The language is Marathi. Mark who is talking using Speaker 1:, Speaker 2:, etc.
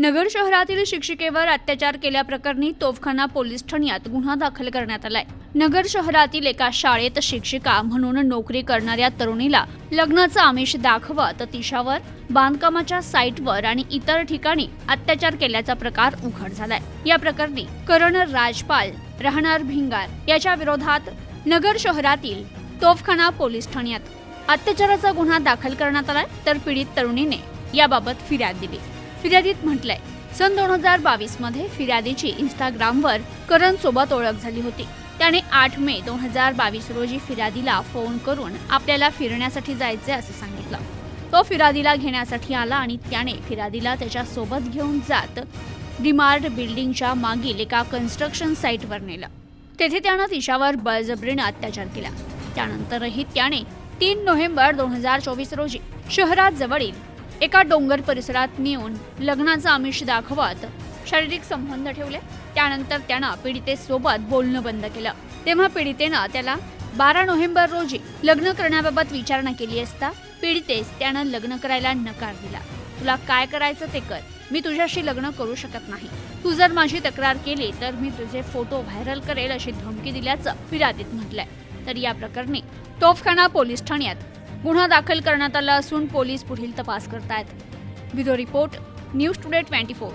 Speaker 1: नगर शहरातील शिक्षिकेवर अत्याचार केल्याप्रकरणी तोफखाना पोलीस ठाण्यात गुन्हा दाखल करण्यात आलाय. नगर शहरातील एका शाळेत शिक्षिका म्हणून नोकरी करणाऱ्या तरुणीला लग्नाचं आमिष दाखवत तिच्यावर बांधकामाच्या साईटवर आणि इतर ठिकाणी अत्याचार केल्याचा प्रकार उघड झालाय. या प्रकरणी करण राजपाल राहणार भिंगार याच्या विरोधात नगर शहरातील तोफखाना पोलीस ठाण्यात. अत्याचाराचा गुन्हा दाखल करण्यात आलाय तर पीडित तरुणीने याबाबत फिर्याद दिली. फिर्यादीत म्हटलंय. सन दोन हजार बावीसमध्ये फिर्यादीची इंस्टाग्रामवर करण सोबत ओळख झाली होती. त्याने आठ मे दोन हजार बावीस रोजी फिर्यादीला फोन करून आपल्याला फिरण्यासाठी जायचे असं सांगितलं. तो फिर्यादीला घेण्यासाठी आला आणि त्याने फिर्यादीला त्याच्या सोबत घेऊन जात डिमार्ट बिल्डिंगच्या मागील एका कन्स्ट्रक्शन साईटवर नेलं. तेथे त्यानं तिच्यावर बळजबरीनं अत्याचार केला. त्यानंतरही त्याने तीन नोव्हेंबर दोन हजार चोवीस रोजी शहरात जवळील एका डोंगर परिसरात नेऊन लग्नाचं आमिष दाखवत शारीरिक संबंध ठेवले. त्यानंतर त्यानं पीडितेसोबत बोलणं बंद केलं. तेव्हा पीडितेनं त्याला बारा नोव्हेंबर रोजी लग्न करण्याबाबत विचारणा केली असता पीडितेस त्यानं लग्न करायला नकार दिला. तुला काय करायचं ते कर. मी तुझ्याशी लग्न करू शकत नाही. तू जर माझी तक्रार केली तर मी तुझे फोटो व्हायरल करेल अशी धमकी दिल्याचं फिर्यादीत म्हटलंय. तर या प्रकरणी तोफखाना पोलीस ठाण्यात गुन्हा दाखल करण्यात आला असून पोलीस पुढील तपास करत आहेत bureau report news today twenty four.